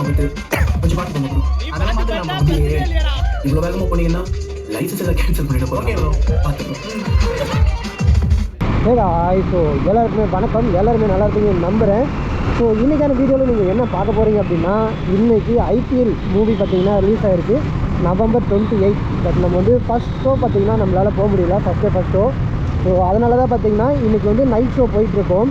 ஆபத்து கொஞ்சம் பார்த்து ப்ரோ அதெல்லாம் மாத்தலாம் bro. அப்படியே இவ்வளோ வேகமாக போனீங்கன்னா லைசன்ஸ் எல்லாம் கேன்சல் பண்ணிட போகிறோம் பார்த்து ப்ரோ சரி ஸோ எல்லாருக்குமே வணக்கம். எல்லாருமே நல்லா இருப்பீங்கன்னு நம்புகிறேன் ஸோ இன்றைக்கான வீடியோவில் நீங்கள் என்ன பார்க்க போகிறீங்க அப்படின்னா இன்றைக்கி ஐபிஎல் மூவி பார்த்தீங்கன்னா ரிலீஸ் ஆகிருக்கு நவம்பர் டுவெண்ட்டி எயிட் பட் நம்ம வந்து ஃபஸ்ட் ஷோ பார்த்தீங்கன்னா நம்மளால் போக முடியல. ஃபஸ்ட்டு ஃபஸ்ட் ஷோ ஸோ அதனால தான் பார்த்தீங்கன்னா இன்றைக்கி வந்து நைட் ஷோ போயிட்டுருக்கோம்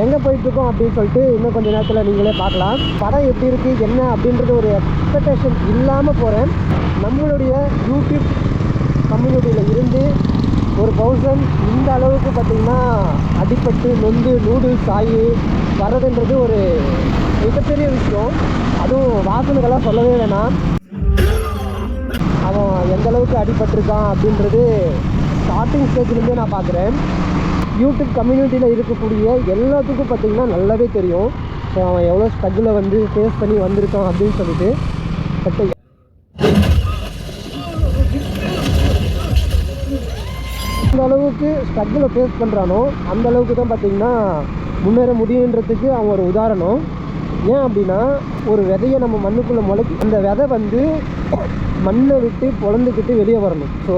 எங்கே போயிட்டுருக்கோம் அப்படின்னு சொல்லிட்டு இன்னும் கொஞ்சம் நேரத்தில் நீங்களே பார்க்கலாம். படம் எப்படி இருக்குது என்ன அப்படின்றது ஒரு எக்ஸ்பெக்டேஷன் இல்லாமல் போகிறேன் நம்மளுடைய யூடியூப் கம்யூனிட்டியில் இருந்து ஒரு தௌசண்ட் இந்த அளவுக்கு பார்த்திங்கன்னா அடிப்பட்டு நொந்து நூடுல்ஸ் ஆகி வர்றதுன்றது ஒரு மிகப்பெரிய விஷயம். அதுவும் வாசனுக்கெல்லாம் சொல்லவே வேணாம். அவன் எந்த அளவுக்கு அடிபட்டிருக்கான் அப்படின்றது ஸ்டார்டிங் ஸ்டேஜ்லேருந்தே நான் பார்க்குறேன். யூடியூப் கம்யூனிட்டியில் இருக்கக்கூடிய எல்லாத்துக்கும் பார்த்திங்கன்னா நல்லாவே தெரியும். ஸோ அவன் எவ்வளோ ஸ்ட்ரகிளை வந்து ஃபேஸ் பண்ணி வந்திருக்கான் அப்படின்னு சொல்லிட்டு. பட் எந்த அளவுக்கு ஸ்ட்ரகிளை ஃபேஸ் பண்ணுறானோ அந்த அளவுக்கு தான் பார்த்திங்கன்னா முன்னேற முடியுன்றதுக்கு அவன் ஒரு உதாரணம். ஏன் அப்படின்னா ஒரு விதையை நம்ம மண்ணுக்குள்ளே முளைக்கி அந்த விதை வந்து மண்ணை விட்டு பொழந்துக்கிட்டு வெளியே வரணும். ஸோ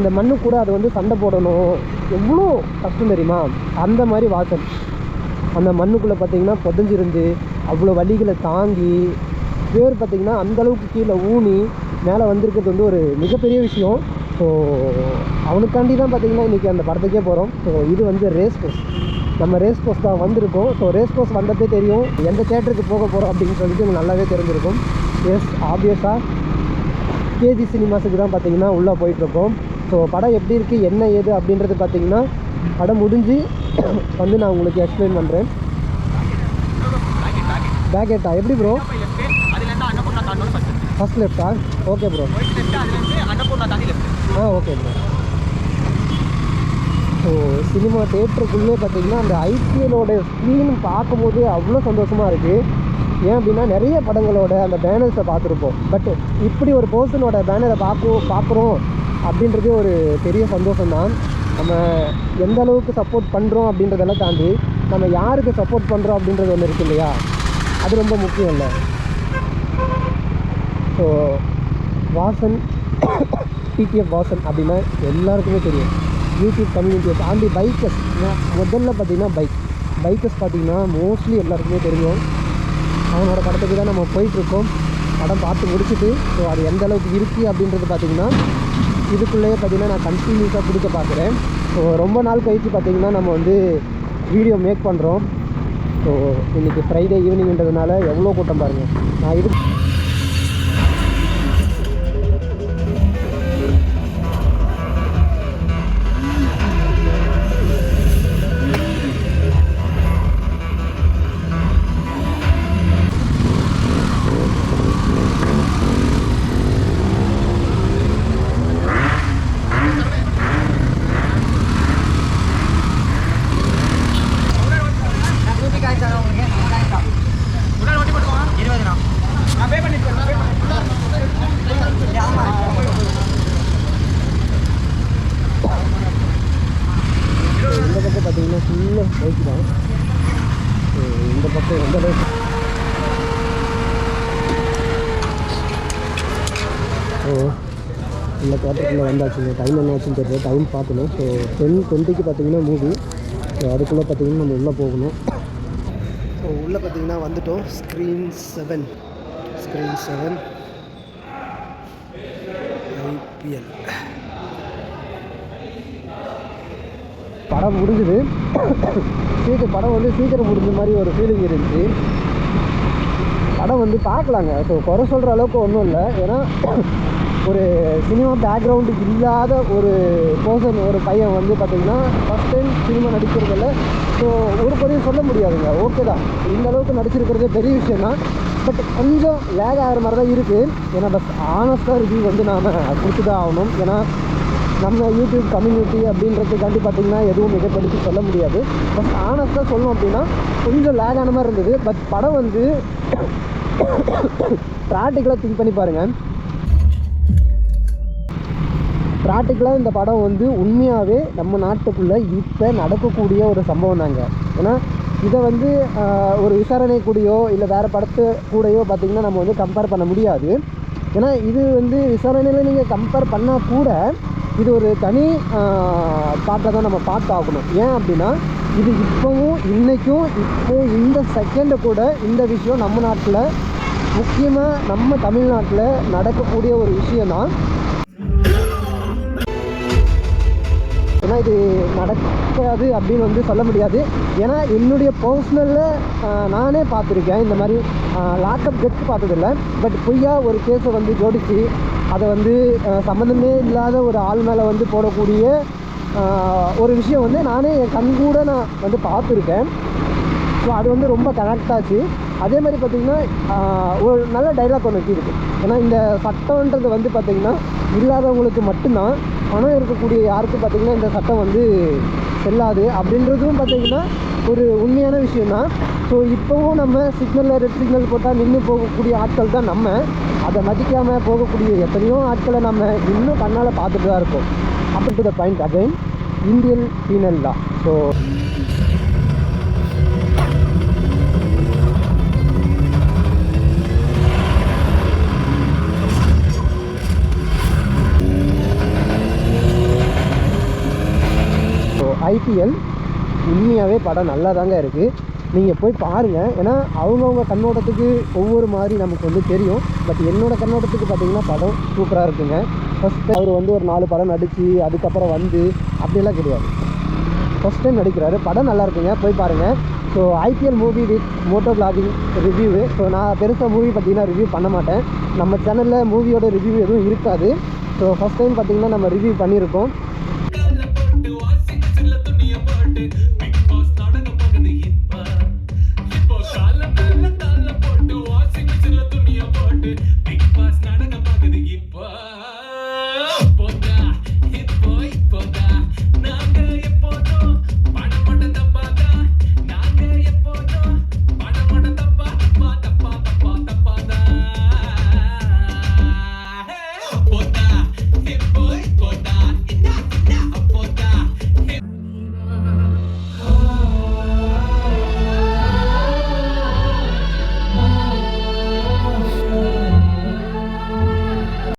அந்த மண்ணு கூட அது வந்து சண்டை போடணும். எவ்வளோ கஷ்டம் தெரியுமா? அந்த மாதிரி வாசல். அந்த மண்ணுக்குள்ளே பார்த்தீங்கன்னா புதஞ்சிருந்து அவ்வளோ வலிகளை தாங்கி பேர் பார்த்திங்கன்னா அந்த அளவுக்கு கீழே ஊனி மேலே வந்திருக்கிறது வந்து ஒரு மிகப்பெரிய விஷயம். ஸோ அவனுக்காண்டி தான் பார்த்தீங்கன்னா இன்றைக்கி அந்த படத்துக்கே போகிறோம் ஸோ இது வந்து ரேஸ் கோர்ஸ் நம்ம ரேஸ் கோர்ஸ் தான் வந்திருக்கோம். ஸோ ரேஸ் கோர்ஸ் வந்ததே தெரியும். எந்த தேட்டருக்கு போக போகிறோம் அப்படின்னு சொல்லிட்டு நல்லாவே தெரிஞ்சிருக்கும். எஸ் ஆப்வியஸாக கேஜி சினிமாஸுக்கு தான் பார்த்திங்கன்னா உள்ளே போயிட்டுருக்கோம் ஸோ படம் எப்படி இருக்குது என்ன ஏது அப்படின்றது பார்த்தீங்கன்னா படம் முடிஞ்சு வந்து நான் உங்களுக்கு எக்ஸ்பிளைன் பண்ணுறேன் பேக்கெட்டா எப்படி bro first first லெஃப்டா okay bro ah okay bro so cinema தேட்டருக்குள்ளே பார்த்தீங்கன்னா அந்த ஐபிஎலோட ஸ்க்ரீன் பார்க்கும்போது அவ்வளோ சந்தோஷமாக இருக்குது ஏன் அப்படின்னா நிறைய படங்களோட அந்த பேனர்ஸை பார்த்துருப்போம். பட் இப்படி ஒரு பர்சனோட பேனரை பார்க்க பார்க்குறோம். அப்படின்றதே ஒரு பெரிய சந்தோஷம்தான். நம்ம எந்த அளவுக்கு சப்போர்ட் பண்ணுறோம் அப்படின்றதெல்லாம் தாண்டி நம்ம யாருக்கு சப்போர்ட் பண்ணுறோம் அப்படின்றது ஒன்று இருக்கு இல்லையா? அது ரொம்ப முக்கியம் இல்லை. ஸோ வாசன் டிடிஎஃப் வாசன் அப்படின்னா எல்லாருக்குமே தெரியும். யூடியூப் கம்யூனிட்டியை தாண்டி பைக்கர்ஸ் முதல்ல பார்த்தீங்கன்னா பைக் பைக்கர்ஸ் பார்த்தீங்கன்னா மோஸ்ட்லி எல்லாருக்குமே தெரியும். அவனோட படத்துக்கு தான் நம்ம போயிட்டுருக்கோம் படம் பார்த்து முடிச்சுட்டு ஸோ அது எந்த அளவுக்கு இருக்குது அப்படின்றது பார்த்தீங்கன்னா இதுக்குள்ளேயே பார்த்தீங்கன்னா நான் கண்டினியூஸாக பிடிக்க பார்க்குறேன். ஸோ ரொம்ப நாள் கழித்து பார்த்தீங்கன்னா நம்ம வந்து வீடியோ மேக் பண்ணுறோம் ஸோ இன்றைக்கி ஃப்ரைடே ஈவினிங்ன்றதுனால எவ்வளோ கூட்டம் பாருங்கள் நான் இது இந்த தேட்டருக்குள்ளே வந்தாச்சுங்க. டைம் என்ன ஆச்சுன்னு தெரியல. டைம் பார்க்கணும். ஸோ டென் டுவெண்ட்டிக்கு பார்த்தீங்கன்னா மூவி ஸோ அதுக்குள்ளே பார்த்தீங்கன்னா நம்ம உள்ளே போகணும். ஸோ உள்ளே பார்த்தீங்கன்னா வந்துட்டோம். Screen seven screen seven IPL. படம் முடிஞ்சுது. சீக்கிரம் படம் வந்து சீக்கிரம் முடிஞ்ச மாதிரி ஒரு ஃபீலிங் இருந்துச்சு. படம் வந்து பார்க்கலாங்க. ஸோ குறை சொல்கிற அளவுக்கு ஒன்றும் இல்லை. ஏன்னா ஒரு சினிமா பேக்ரவுண்டு இல்லாத ஒரு பர்சன் ஒரு பையன் வந்து பார்த்திங்கன்னா ஃபஸ்ட் டைம் சினிமா நடிக்கிறதில்ல ஸோ ஒரு குறையும் சொல்ல முடியாதுங்க. ஓகே தான். இந்த அளவுக்கு நடிச்சிருக்கிறது பெரிய விஷயம் தான் பட் கொஞ்சம் லேக் ஆகிற மாதிரி தான் இருக்குது ஏன்னா பஸ் ஆனஸ்டாக ரிவ்யூ வந்து நாம் கொடுத்து தான் ஆகணும். ஏன்னா நம்ம யூடியூப் கம்யூனிட்டி அப்படின்றதுக்காண்டி பார்த்தீங்கன்னா எதுவும் மிகப்படுத்தி சொல்ல முடியாது. பட் ஆனஸ்ட்டாக சொல்லணும் அப்படின்னா கொஞ்சம் லேக் ஆன மாதிரி இருந்தது. பட் படம் வந்து ப்ராக்டிக்கலாக திங்க் பண்ணி பாருங்கள் ப்ராக்டிக்கலாக இந்த படம் வந்து உண்மையாகவே நம்ம நாட்டுக்குள்ளே இப்போ நடக்கக்கூடிய ஒரு சம்பவம் தாங்க ஏன்னா இதை வந்து ஒரு விசாரணை கூடயோ இல்லை வேறு படத்து கூடயோ பார்த்திங்கன்னா நம்ம வந்து கம்பேர் பண்ண முடியாது. ஏன்னா இது வந்து விசாரணையில் நீங்கள் கம்பேர் பண்ணால் கூட இது ஒரு தனி பாட்டை தான் நம்ம பார்த்தாகணும். ஏன் அப்படின்னா இது இப்போவும் இன்றைக்கும் இப்போ இந்த செகண்டை கூட இந்த விஷயம் நம்ம நாட்டில் முக்கியமாக நம்ம தமிழ்நாட்டில் நடக்கக்கூடிய ஒரு விஷயம்தான். ஆனால் இது நடக்காது அப்படின்னு வந்து சொல்ல முடியாது. ஏன்னா என்னுடைய பர்சனலில் நானே பார்த்துருக்கேன். இந்த மாதிரி லாக்அப் கெட்டு பார்த்ததில்ல. பட் பொய்யா ஒரு கேஸை வந்து ஜோடிச்சு அதை வந்து சம்மந்தமே இல்லாத ஒரு ஆள் மேலே வந்து போடக்கூடிய ஒரு விஷயம் வந்து நானே என் கண் கூட நான் வந்து பார்த்துருக்கேன். ஸோ அது வந்து ரொம்ப கனெக்ட் ஆச்சு. அதே மாதிரி பார்த்திங்கன்னா ஒரு நல்ல டைலாக் ஒன்று இருக்குது ஏன்னா இந்த சட்டம்ன்றது வந்து பார்த்திங்கன்னா இல்லாதவங்களுக்கு மட்டும்தான். பணம் இருக்கக்கூடிய யாருக்கும் பார்த்திங்கன்னா இந்த சட்டம் வந்து செல்லாது. அப்படின்றதும் பார்த்திங்கன்னா ஒரு உண்மையான விஷயந்தான் ஸோ இப்போவும் நம்ம சிக்னலில் ரெட் சிக்னல் போட்டால் நின்று போகக்கூடிய ஆட்கள் தான் நம்ம. அதை மதிக்காமல் போகக்கூடிய எத்தனையோ ஆட்களை நம்ம இன்னும் கண்ணால் பார்த்துட்டு தான் இருக்கோம் அப்படி the point again Indian penal தான் ஸோ ஐபிஎல் உண்மையாகவே படம் நல்லா தாங்க இருக்குது நீங்கள் போய் பாருங்கள் ஏன்னா அவங்கவுங்க கண்ணோட்டத்துக்கு ஒவ்வொரு மாதிரி நமக்கு வந்து தெரியும். பட் என்னோடய கண்ணோட்டத்துக்கு பார்த்தீங்கன்னா படம் சூப்பராக இருக்குங்க. ஃபஸ்ட்டு அவர் வந்து ஒரு நாலு படம் நடித்து அதுக்கப்புறம் வந்து அப்படியெல்லாம் கிடையாது. ஃபஸ்ட் டைம் நடிக்கிறாரு. படம் நல்லா இருக்குங்க. போய் பாருங்கள் so IPL movie with moto blogging review so நான் பெருசாக மூவி பார்த்தீங்கன்னா ரிவ்யூ பண்ண மாட்டேன். நம்ம சேனலில் மூவியோட ரிவ்யூ எதுவும் இருக்காது. ஸோ ஃபஸ்ட் டைம் பார்த்தீங்கன்னா நம்ம ரிவ்யூ பண்ணியிருக்கோம்.